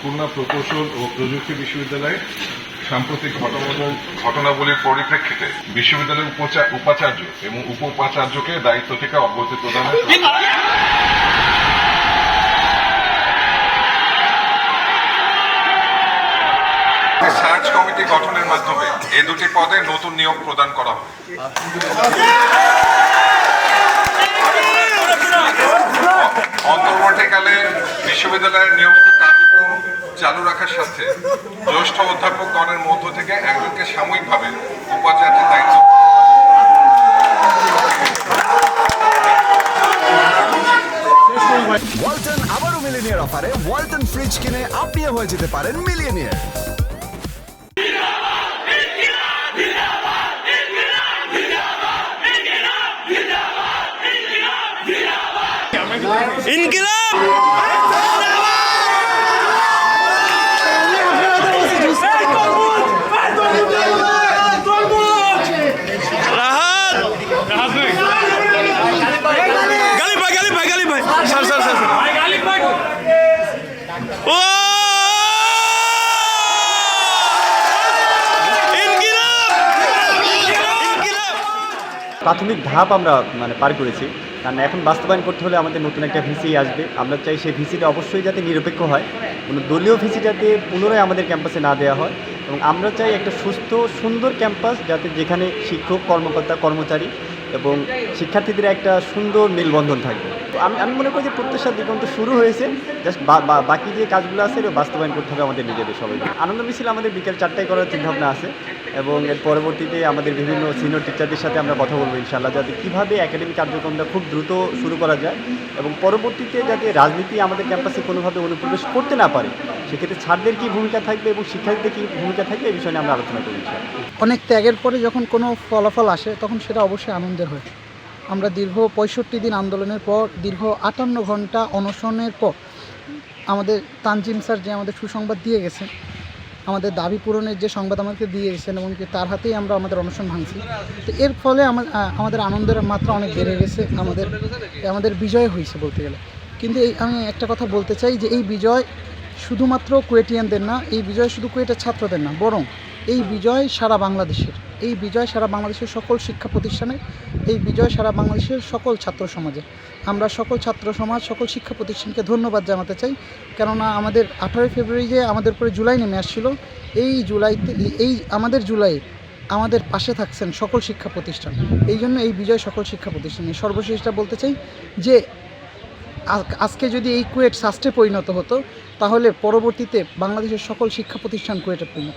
খুলনা প্রকৌশল ও প্রযুক্তি বিশ্ববিদ্যালয়ে সাম্প্রতিক ঘটনাবলী ঘটনাবলীর পরিপ্রেক্ষিতে বিশ্ববিদ্যালয়ের উপাচার্য এবং উপ উপাচার্যকে দায়িত্ব থেকে অব্যাহতি প্রদানের সার্চ কমিটি গঠনের মাধ্যমে এ দুটি পদে নতুন নিয়োগ প্রদান করা হবে অন্তর্বর্তীকালে বিশ্ববিদ্যালয়ের কার্যক্রম চালু রাখার সাথে জ্যেষ্ঠ অধ্যাপকগণের মধ্য থেকে একজনকে সাময়িকভাবে উপাচার্যের দায়িত্ব ওয়ালটন আবারও মিলিনিয়ার অফারে ওয়ালটন ফ্রিজ কিনে আপনিও হয়ে যেতে পারেন মিলিয়নিয়ার। ইনকিলাব রাহাত গালি ভাই গালি ভাই গালি ভাই স্যার স্যার স্যার ও ইনকিলাব ইনকিলাব প্রাথমিক ধাপ আমরা মানে পার করেছি। কারণ এখন বাস্তবায়ন করতে হলে আমাদের নতুন একটা ভিসি আসবে। আমরা চাই সেই ভিসিটা অবশ্যই যাতে নিরপেক্ষ হয়। কোনো দলীয় ভিসি যাতে পুনরায় আমাদের ক্যাম্পাসে না দেওয়া হয়। এবং আমরা চাই একটা সুস্থ, সুন্দর ক্যাম্পাস যাতে যেখানে শিক্ষক, কর্মকর্তা, কর্মচারী এবং শিক্ষার্থীদের একটা সুন্দর মেলবন্ধন থাকবে। আমি আমি মনে করি যে প্রত্যাশার দিগন্ত শুরু হয়েছে। জাস্ট বাকি যে কাজগুলো আছে এটা বাস্তবায়ন করতে হবে আমাদের নিজেদের সবাই। আনন্দ মিছিল আমাদের বিকেল চারটায় করার চিন্তাভাবনা আছে এবং এর পরবর্তীতে আমাদের বিভিন্ন সিনিয়র টিচারদের সাথে আমরা কথা বলব ইনশাল্লাহ যাতে কীভাবে একাডেমিক কার্যক্রমটা খুব দ্রুত শুরু করা যায় এবং পরবর্তীতে যাতে রাজনীতি আমাদের ক্যাম্পাসে কোনোভাবে অনুপ্রবেশ করতে না পারে, সেক্ষেত্রে ছাত্রদের কী ভূমিকা থাকবে এবং শিক্ষার্থীদের কী ভূমিকা থাকবে এই বিষয়ে আমরা আলোচনা করি অনেক ত্যাগের পরে যখন কোনো ফলাফল আসে, তখন সেটা অবশ্যই আনন্দের হয়। আমরা দীর্ঘ পঁয়ষট্টি দিন আন্দোলনের পর, দীর্ঘ আটান্ন ঘণ্টা অনশনের পর আমাদের তানজিম স্যার যে আমাদের সুসংবাদ দিয়ে গেছেন, আমাদের দাবি পূরণের যে সংবাদ আমাদেরকে দিয়ে গেছেন এবং কি তার হাতেই আমরা আমাদের অনশন ভাঙছি। তো এর ফলে আমাদের আনন্দের মাত্রা অনেক বেড়ে গেছে, আমাদের আমাদের বিজয় হয়েছে বলতে গেলে। কিন্তু এই, আমি একটা কথা বলতে চাই যে এই বিজয় শুধুমাত্র কুয়েটিয়ানদের না, এই বিজয় শুধু কুয়েটের ছাত্রদের না, বরং এই বিজয় সারা বাংলাদেশের এই বিজয় সারা বাংলাদেশের সকল শিক্ষা প্রতিষ্ঠানে এই বিজয় সারা বাংলাদেশের সকল ছাত্র সমাজে। আমরা সকল ছাত্র সমাজ সকল শিক্ষা প্রতিষ্ঠানকে ধন্যবাদ জানাতে চাই। কেননা আমাদের আঠারোই ফেব্রুয়ারি যে আমাদের উপরে জুলাই নেমে আসছিল এই জুলাইতে এই আমাদের জুলাই আমাদের পাশে থাকছেন সকল শিক্ষা প্রতিষ্ঠান। এই জন্য এই বিজয় সকল শিক্ষা প্রতিষ্ঠানে সর্বশেষটা বলতে চাই যে আজকে যদি এই কুয়েট সাস্টে পরিণত হতো তাহলে পরবর্তীতে বাংলাদেশের সকল শিক্ষা প্রতিষ্ঠান কুয়েটে পরিণত